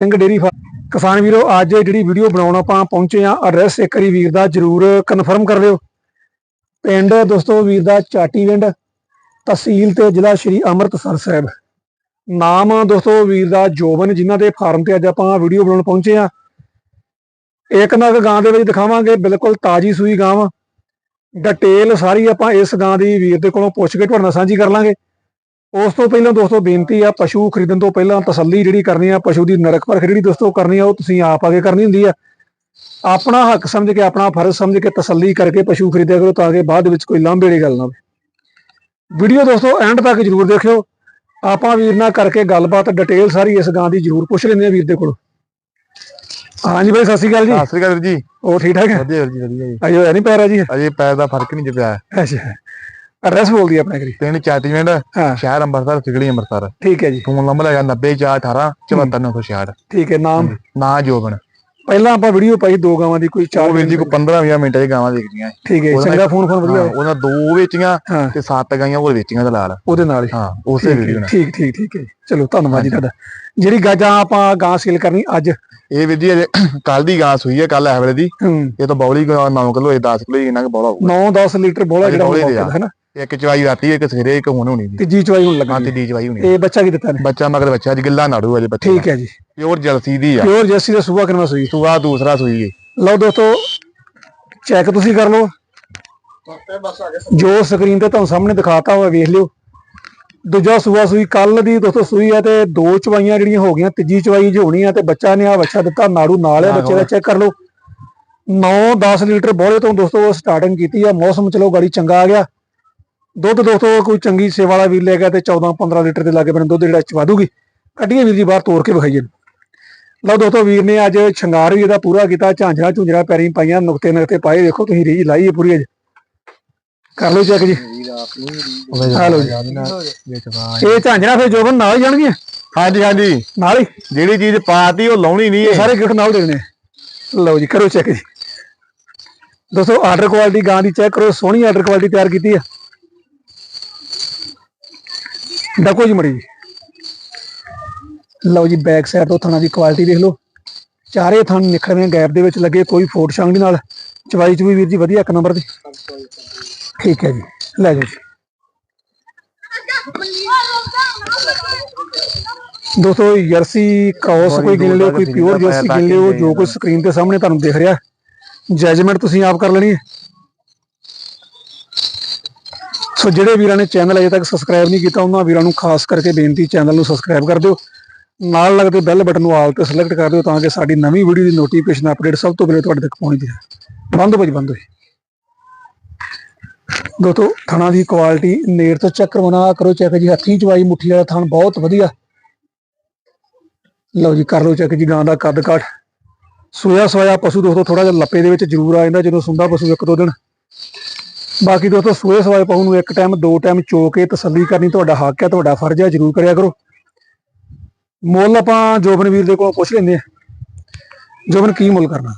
Singh dairy farm. ਕਿਸਾਨ ਵੀਰੋ, ਅੱਜ ਜਿਹੜੀ ਵੀਡੀਓ ਬਣਾਉਣ ਆਪਾਂ ਪਹੁੰਚੇ ਆ ਐਡਰੈਸ ਇੱਕ ਵਾਰੀ ਵੀਰ ਦਾ ਜਰੂਰ ਕਨਫਰਮ ਕਰ ਲਿਓ। ਪਿੰਡ ਦੋਸਤੋ ਵੀਰ ਦਾ ਚਾਟੀਵਿੰਡ ਤਹਿਸੀਲ ਤੇ ਜ਼ਿਲ੍ਹਾ ਸ਼੍ਰੀ ਅੰਮ੍ਰਿਤਸਰ ਸਾਹਿਬ। ਨਾਮ ਦੋਸਤੋ ਵੀਰ ਦਾ ਜੋਬਨ, ਜਿਨ੍ਹਾਂ ਦੇ ਫਾਰਮ ਤੇ ਅੱਜ ਆਪਾਂ ਵੀਡੀਓ ਬਣਾਉਣ ਪਹੁੰਚੇ ਆ ਇੱਕ ਨਾ ਨਗ ਗਾਂ ਦੇ ਵਿੱਚ ਦਿਖਾਵਾਂਗੇ, ਬਿਲਕੁਲ ਤਾਜੀ ਸੂਈ ਗਾਂ ਡਿਟੇਲ ਸਾਰੀ ਆਪਾਂ ਇਸ ਗਾਂ ਦੀ ਵੀਰ ਦੇ ਕੋਲੋਂ ਪੁੱਛ ਕੇ ਤੁਹਾਡੇ ਨਾਲ ਸਾਂਝੀ ਕਰ ਲਾਂਗੇ। ਉਸ ਤੋਂ ਪਹਿਲਾਂ ਦੋਸਤੋ ਬੇਨਤੀ ਆ ਪਸ਼ੂ ਖਰੀਦਣ ਤੋਂ ਪਹਿਲਾਂ ਤਸੱਲੀ ਜਿਹੜੀ ਕਰਨੀ ਆ ਪਸ਼ੂ ਦੀ ਨਰਕ ਪਰਖ ਜਿਹੜੀ ਦੋਸਤੋ ਕਰਨੀ ਆ ਉਹ ਤੁਸੀਂ ਆਪ ਆਗੇ ਕਰਨੀ ਹੁੰਦੀ ਆ। ਆਪਣਾ ਹੱਕ ਸਮਝ ਕੇ ਆਪਣਾ ਫਰਜ਼ ਸਮਝ ਕੇ ਤਸੱਲੀ ਕਰਕੇ ਪਸ਼ੂ ਖਰੀਦਿਆ ਕਰੋ ਤਾਂ ਕਿ ਬਾਅਦ ਵਿੱਚ ਕੋਈ ਲਾਂਭੇ ਵਾਲੀ ਗੱਲ ਨਾ ਹੋਵੇ। ਵੀਡੀਓ ਦੋਸਤੋ ਐਂਡ ਤੱਕ ਜਰੂਰ ਦੇਖਿਓ। ਆਪਾਂ ਵੀਰ ਨਾਲ ਕਰਕੇ ਗੱਲਬਾਤ ਡਿਟੇਲ ਸਾਰੀ ਇਸ ਗਾਂ ਦੀ ਜਰੂਰ ਪੁੱਛ ਲੈਂਦੇ ਆ ਵੀਰ ਦੇ ਕੋਲ। ਹਾਂਜੀ ਬਾਈ ਸਤਿ ਸ਼੍ਰੀ ਅਕਾਲ ਜੀ। ਸਤਿ ਸ੍ਰੀ ਅਕਾਲ ਵੀਰ ਜੀ। ਉਹ ਠੀਕ ਠਾਕ ਹੈ? ਵਧੀਆ ਵੀਰ ਜੀ ਵਧੀਆ ਜੀ। ਅਜੇ ਨਹੀਂ ਪੈਰਾ ਜੀ ਅਜੇ ਪੈਰ ਦਾ ਫ਼ਰਕ ਨਹੀਂ ਜਿਹਾ ਅੱਛਾ। ਐਡਰੈਸ ਬੋਲਦੀ ਆਪਣੇ ਕਰੀ ਪਿੰਡ ਚਾਟੀਵਿੰਡ ਸ਼ਹਿਰ ਅੰਮ੍ਰਿਤਸਰ ਸਿਗੜੀ ਅੰਮ੍ਰਿਤਸਰ। ਠੀਕ ਹੈ ਜੀ। ਫੋਨ ਨੰਬਰ ਹੈਗਾ 90418 74966 ਠੀਕ ਹੈ ਨਾਮ? ਨਾ ਜੋਬਨ। ਪਹਿਲਾਂ ਆਪਾਂ ਵੀਡੀਓ ਪਾਈ ਦੋ ਗਾਵਾਂ ਦੀ ਕੋਈ ਚਾਰ ਵੀਰ ਜੀ ਕੋ 15 20 ਮਿੰਟਾਂ ਦੀ ਗਾਵਾਂ ਦੇਖਦੀਆਂ। ਠੀਕ ਹੈ ਚੰਗਾ ਫੋਨ ਫੋਨ ਵਧੀਆ। ਉਹਨਾਂ ਦੋ ਵੇਚੀਆਂ ਤੇ ਸੱਤ ਗਾਈਆਂ ਹੋਰ ਵੇਚੀਆਂ ਤੇ ਲਾਲ ਉਹਦੇ ਨਾਲ ਹੀ। ਹਾਂ ਉਸੇ ਵੀਡੀਓ ਨਾਲ। ਠੀਕ ਠੀਕ ਠੀਕ ਹੈ। ਚਲੋ ਧੰਨਵਾਦ ਜੀ ਤੁਹਾਡਾ। ਜਿਹੜੀ ਗਾਜਾਂ ਆਪਾਂ ਗਾਂ ਸੇਲ ਕਰਨੀ ਅੱਜ। ਇਹ ਵੀਰ ਜੀ ਕੱਲ ਦੀ ਗਾਂ ਸੂਈ ਹੈ ਕੱਲ ਐਵਲੇ ਦੀ। ਇਹ ਤਾਂ ਬੌਲੀ 9 ਕਿਲੋ ਇਹ 10 ਕਿਲੋ ਇਹਨਾਂ ਦਾ ਬੌਲਾ ਹੋਊਗਾ। 9-10 ਲੀਟਰ ਬੋਲਾ ਜਿਹੜਾ ਬੋਲੇ ਦੇ ਦਾ ਹੈ ਨਾ। ਇੱਕ ਚਵਾਈ ਰਾਤੀ ਇੱਕ ਸਵੇਰੇ ਇੱਕ ਹੁਣ ਹੋਣੀ ਤੀਜੀ ਚਵਾਈ ਹੁਣ ਹਾਂ ਲੱਗਣੀ ਤੇ ਡੀ ਚਵਾਈ ਹੋਣੀ ਇਹ ਬੱਚਾ ਕੀ ਦਿੱਤਾ ਨੇ ਬੱਚਾ ਮਗਰ ਬੱਚਾ ਅੱਜ ਗਿੱਲਾ ਨਾੜੂ ਅਜੇ ਬੱਚਾ ਠੀਕ ਹੈ ਜੀ। ਪਿਓਰ ਜਲਸੀ ਦੀ ਆ। ਪਿਓਰ ਜੈਸੀ ਦਾ ਸੂਆ ਕਿੰਨਾ ਸੂਈ? ਸੂਆ ਦੂਸਰਾ ਸੂਈ ਹੈ ਲਓ ਦੋਸਤੋ ਚੈੱਕ ਤੁਸੀਂ ਕਰ ਲਓ। ਜੋ ਸਕਰੀਨ ਤੇ ਤੁਹਾਨੂੰ ਸਾਹਮਣੇ ਦਿਖਾਤਾ ਹੋਇਆ ਵੇਖ ਲਿਓ। ਦੂਜਾ ਸੂਆ ਸੂਈ ਕੱਲ ਦੀ ਦੋਸਤੋ ਸੂਈ ਆ ਤੇ ਦੋ ਚਵਾਈਆਂ ਜਿਹੜੀਆਂ ਹੋ ਗਈਆਂ ਤੀਜੀ ਚਵਾਈ ਜੇ ਹੋਣੀ ਆ ਤੇ ਬੱਚਾ ਨੇ ਆ ਬੱਚਾ ਦਿੱਤਾ ਨਾੜੂ ਨਾਲ ਆ ਬੱਚੇ ਦਾ ਚੈੱਕ ਕਰ ਲਓ। 9-10 ਲੀਟਰ ਬੋਲੇ ਤੋਂ ਦੋਸਤੋ ਸਟਾਰਟਿੰਗ ਕੀਤੀ ਆ। ਮੌਸਮ ਚਲੋ ਗਾੜੀ ਚੰਗਾ ਆ ਗਿਆ। ਦੁੱਧ ਦੋਸਤੋ ਕੋਈ ਚੰਗੀ ਸੇਵਾ ਵਾਲਾ ਵੀਰ ਲੈ ਗਿਆ ਤੇ 14-15 ਲੀਟਰ ਦੇ ਲਾਗੇ ਬਣ ਦੁੱਧ ਜਿਹੜਾ ਚਵਾ ਦੂਗੀ। ਕੱਢੀਏ ਵੀਰ ਜੀ ਬਾਹਰ ਤੋੜ ਕੇ ਵਿਖਾਈਏ। ਲਓ ਦੋਸਤੋ ਵੀਰ ਨੇ ਅੱਜ ਸ਼ਿੰਗਾਰ ਵੀ ਇਹਦਾ ਪੂਰਾ ਕੀਤਾ ਝਾਂਜਰਾ ਝੁੰਜਰਾ ਪੈਰੀਂ ਪਾਈਆਂ ਨੁਕਤੇ ਨੁਕਤੇ ਪਾਏ ਦੇਖੋ ਤੁਸੀਂ ਰੀਝ ਲਾਈ ਹੈ ਪੂਰੀ ਅੱਜ। ਕਰ ਲਓ ਚੈੱਕ ਜੀ। ਆ ਲਓ ਜੀ। ਇਹ ਝਾਂਜਰਾ ਫਿਰ ਜੋਬਨ ਨਾਲ ਹੀ ਜਾਣਗੀਆਂ? ਹਾਂਜੀ ਹਾਂਜੀ। ਨਾਲ ਹੀ? ਜਿਹੜੀ ਚੀਜ਼ ਪਾਤੀ ਉਹ ਲਾਉਣੀ ਨਹੀਂ ਇਹ ਸਾਰੇ ਗਿਫਟ ਨਾਲ ਦੇਣੇ। ਲਓ ਜੀ ਕਰੋ ਚੈੱਕ ਜੀ। ਦੋਸਤੋ ਆਰਡਰ ਕੁਆਲਿਟੀ ਗਾਂ ਦੀ ਚੈੱਕ ਕਰੋ ਸੋਹਣੀ ਆਰਡਰ ਕੁਆਲਿਟੀ ਤਿਆਰ ਕੀਤੀ ਆ। ਡਕੋ ਜੀ ਮੜੀ। ਜੀ ਲਓ ਜੀ ਬੈਕ ਸਾਈਡ ਤੋਂ ਥਣਾ ਦੀ ਕੁਆਲਿਟੀ ਦੇਖ ਲਓ। ਚਾਰੇ ਥਣ ਨਿਖਰਵੇਂ ਗੈਪ ਦੇ ਵਿੱਚ ਲੱਗੇ ਕੋਈ ਫੋਟ ਸ਼ੰਗ ਨਹੀਂ ਨਾਲ। ਚਵਾਈ ਚ ਵੀ ਵੀਰ ਜੀ ਵਧੀਆ ਇੱਕ ਨੰਬਰ ਦੀ। ਠੀਕ ਹੈ ਜੀ ਲੈ ਜਾਓ ਜੀ। ਦੋਸਤੋ ਜਰਸੀ ਕ੍ਰਾਸ ਕੋਈ ਗਿਣ ਲਿਓ ਕੋਈ ਪਿਓਰ ਜਰਸੀ ਗਿਣ ਲਿਓ ਜੋ ਕੋਈ ਸਕਰੀਨ ਤੇ ਸਾਹਮਣੇ ਤੁਹਾਨੂੰ ਦਿਖ ਰਿਹਾ। ਜਜਮੈਂਟ ਤੁਸੀਂ ਆਪ ਕਰ ਲੈਣੀ ਹੈ। ਸੋ ਜਿਹੜੇ ਵੀਰਾਂ ਨੇ ਚੈਨਲ ਅਜੇ ਤੱਕ ਸਬਸਕ੍ਰਾਈਬ ਨਹੀਂ ਕੀਤਾ, ਉਹਨਾਂ ਵੀਰਾਂ ਨੂੰ ਖਾਸ ਕਰਕੇ ਬੇਨਤੀ, ਚੈਨਲ ਨੂੰ ਸਬਸਕ੍ਰਾਈਬ ਕਰ ਦਿਓ। ਨਾਲ ਲੱਗਦੇ ਬੈਲ ਬਟਨ ਨੂੰ ਆਲ ਤੇ ਸਿਲੈਕਟ ਕਰ ਦਿਓ ਤਾਂ ਕਿ ਸਾਡੀ ਨਵੀਂ ਵੀਡੀਓ ਦੀ ਨੋਟੀਫਿਕੇਸ਼ਨ ਅਪਡੇਟ ਸਭ ਤੋਂ ਪਹਿਲੇ ਤੁਹਾਡੇ ਤੱਕ ਪਹੁੰਚਦੀ ਹੈ ਬੰਦ ਹੋ ਬੰਦ ਹੋ ਦੋਸਤੋ, ਥਣਾ ਦੀ ਕੁਆਲਿਟੀ ਨੇੜ ਤੋਂ ਚੈੱਕ ਕਰਵਾਉਣਾ ਕਰੋ ਚੈੱਕ ਜੀ, ਹੱਥੀਂ ਚਵਾਈ ਮੁੱਠੀ ਵਾਲਾ ਥਣ ਬਹੁਤ ਵਧੀਆ। ਲਓ ਜੀ, ਕਰ ਲਓ ਚੈੱਕ ਜੀ, ਗਾਂ ਦਾ ਕੱਦ ਕਾਠ। ਸੋਇਆ ਸੋਇਆ ਪਸ਼ੂ ਦੋਸਤੋ ਥੋੜਾ ਜਿਹਾ ਲੱਪੇ ਦੇ ਵਿੱਚ ਜ਼ਰੂਰ ਆ ਜਾਂਦਾ, ਜਦੋਂ ਸੁੰਦਾ ਪਸ਼ੂ ਇੱਕ ਦੋ ਦਿਨ। ਬਾਕੀ ਦੋਸਤੋ ਸੋਏ ਸਵਾਏ ਪਸ਼ੂ ਨੂੰ ਇੱਕ ਟਾਈਮ ਦੋ ਟਾਈਮ ਚੋ ਕੇ ਤਸੱਲੀ ਕਰਨੀ ਤੁਹਾਡਾ ਹੱਕ ਹੈ ਤੁਹਾਡਾ ਫਰਜ਼ ਹੈ ਜ਼ਰੂਰ ਕਰਿਆ ਕਰੋ। ਮੁੱਲ ਆਪਾਂ ਜੋਬਨ ਵੀਰ ਦੇ ਕੋਲੋਂ ਪੁੱਛ ਲੈਂਦੇ ਆ ਜੋਬਨ ਕੀ ਮੁੱਲ ਕਰਨਾ?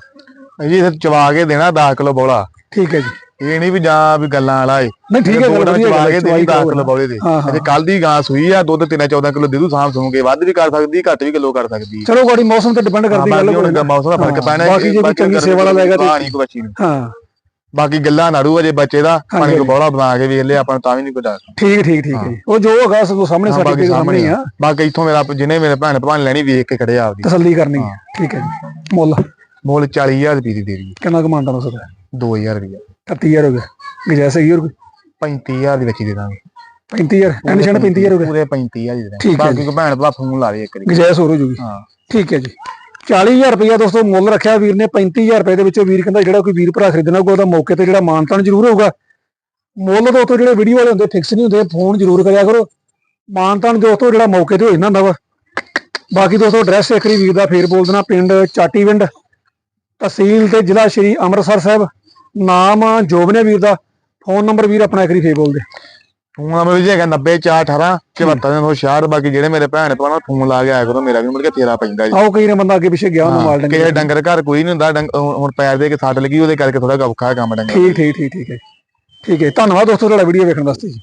ਜੀ ਇਹ ਚਵਾ ਕੇ ਦੇਣਾ 10 ਕਿਲੋ ਬੌਲਾ। ਠੀਕ ਹੈ ਜੀ। ਇਹ ਨਹੀਂ ਵੀ ਜਾਂ ਵੀ ਗੱਲਾਂ ਵਾਲਾ ਏ। ਨਹੀਂ ਠੀਕ ਹੈ ਗੱਲ ਚਵਾ ਕੇ ਦੇਣੀ 10 ਚਵਾਈ ਕਿਲੋ ਬੌਲੇ ਦੇ। ਅਜੇ ਕੱਲ ਦੀ ਗਾਂ ਸੂਈ ਆ ਦੁੱਧ 13 14 ਕਿਲੋ ਦੇ ਦੂ ਸਾਂਭ ਸੂਗੇ ਵੱਧ ਵੀ ਕਰ ਸਕਦੀ ਘੱਟ ਵੀ ਕਿਲੋ ਕਰ ਸਕਦੀ। ਚਲੋ ਗਾੜੀ ਮੌਸਮ ਤੇ ਡਿਪੈਂਡ ਕਰਦੀ ਗੱਲ ਹੁਣ। ਮੌਸਮ ਦਾ ਫ਼ਰਕ ਪੈਣਾ ਬਾਕੀ ਜੇ ਕੋਈ ਚੰਗੀ ਸੇਵਾ ਵਾਲਾ ਲੈ ਗਿਆ ਤੇ ਹਾਂ। ਬਾਕੀ ਗੱਲਾਂ ਨਾੜੂ ਅਜੇ ਬੱਚੇ ਦਾ ਪਾਣੀ ਕੋ ਬੌਲਾ ਬਣਾ ਕੇ ਵੇਖ ਲਿਆ ਆਪਾਂ ਨੂੰ ਤਾਂ ਵੀ ਨਹੀਂ ਕੋਈ ਡਰ। ਠੀਕ ਠੀਕ ਠੀਕ ਜੀ। ਉਹ ਜੋ ਹੈਗਾ ਸੋ ਸਾਹਮਣੇ ਸਾਡੇ ਦੇ ਸਾਹਮਣੇ ਆ। ਬਾਕੀ ਇੱਥੋਂ ਮੇਰਾ ਜਿਹਨੇ ਮੇਰੇ ਭੈਣ ਭਰਾ ਨੇ ਲੈਣੀ ਵੇਖ ਕੇ ਖੜੇ ਆਪਦੀ। ਤਸੱਲੀ ਕਰਨੀ ਹੈ। ਠੀਕ ਹੈ ਜੀ। ਮੁੱਲ। ਮੁੱਲ 40000 ਰੁਪਏ ਦੀ ਦੇ ਦੀ ਕਿੰਨਾ ਕਮਾਂਦਾ ਹੋ ਸਕਦਾ 2000 ਰੁਪਏ। 30000 ਹੋ ਗਿਆ। ਗੁਜਾਇਸ਼ ਹੈਗੀ ਹੋਰ ਕੋਈ? 35000 ਦੀ ਵਿੱਚ ਦੇ ਦਾਂਗੇ। 35000 ਐਂਡ 35000 ਹੋ ਗਿਆ? ਪੂਰੇ 35000 ਦੀ ਦਾਂਗੇ। ਬਾਕੀ ਕੋ ਭੈਣ ਭਰਾ ਫੋਨ ਲਾ ਦੇ ਇੱਕ ਵਾਰੀ। ਗੁਜਾਇਸ਼ ਹੋਰ ਹੋ ਜੂਗੀ। ਹਾਂ। ਠੀਕ ਹੈ ਜੀ। 40000 ਰੁਪਇਆ ਦੋਸਤੋ ਮੁੱਲ ਰੱਖਿਆ ਵੀਰ ਨੇ 35000 ਰੁਪਏ ਦੇ ਵਿੱਚੋਂ ਵੀਰ ਕਹਿੰਦਾ ਜਿਹੜਾ ਕੋਈ ਵੀਰ ਭਰਾ ਖਰੀਦਣਾ ਹੋਊਗਾ ਉਹਦਾ ਮੌਕੇ ਤੇ ਜਿਹੜਾ ਮਾਨਤਾਨ ਜ਼ਰੂਰ ਹੋਊਗਾ। ਮੁੱਲ ਦੋਸਤੋ ਜਿਹੜੇ ਵੀਡੀਓ ਵਾਲੇ ਹੁੰਦੇ ਫਿਕਸ ਨਹੀਂ ਹੁੰਦੇ ਫੋਨ ਜ਼ਰੂਰ ਕਰਿਆ ਕਰੋ। ਮਾਨਤਾਨ ਦੋਸਤੋ ਜਿਹੜਾ ਮੌਕੇ ਤੇ ਹੋ ਜਾਂਦਾ ਹੁੰਦਾ ਵਾ। ਬਾਕੀ ਦੋਸਤੋ ਐਡਰੈਸ ਇੱਕ ਵਾਰੀ ਵੀਰ ਦਾ ਫੇਰ ਬੋਲ ਦੇਣਾ, ਪਿੰਡ ਚਾਟੀਵਿੰਡ ਤਹਿਸੀਲ ਤੇ ਜ਼ਿਲ੍ਹਾ ਸ਼੍ਰੀ ਅੰਮ੍ਰਿਤਸਰ ਸਾਹਿਬ। ਨਾਮ ਜੋਬਨੇ ਵੀਰ ਦਾ ਫੋਨ ਨੰਬਰ ਵੀਰ ਆਪਣਾ ਇੱਕ ਵਾਰੀ ਫੇਰ ਬੋਲ ਦੇ। ਫੋਨ ਨੰਬਰ ਵੀ ਹੈਗਾ 90418 7496 ਬਾਕੀ ਜਿਹੜੇ ਮੇਰੇ ਭੈਣ ਭਰਾ ਨਾਲ ਫੋਨ ਲਾ ਕੇ ਆਇਆ ਕਰੋ ਮੇਰਾ ਵੀ ਮੁੜ ਕੇ ਤੇਰਾ ਪੈਂਦਾ ਜੀ। ਆਓ ਕਈ ਨੇ ਬੰਦਾ ਅੱਗੇ ਪਿੱਛੇ ਗਿਆ ਉਹਨੂੰ ਮਾਲ ਡੰਗੇ ਕਿਸੇ ਡੰਗਰ। ਘਰ ਕੋਈ ਨਹੀਂ ਹੁੰਦਾ ਡੰਗ- ਹੁਣ ਪੈਰ ਦੇ ਕੇ ਸੱਟ ਲੱਗੀ ਉਹਦੇ ਕਰਕੇ ਥੋੜਾ ਹੈ ਕੰਮ ਡੰਗਰ। ਠੀਕ ਠੀਕ ਠੀਕ ਠੀਕ ਹੈ। ਠੀਕ ਹੈ ਧੰਨਵਾਦ ਦੋਸਤੋ ਤੁਹਾਡਾ ਵੀਡੀਓ ਵੇਖਣ ਵਾਸਤੇ ਜੀ।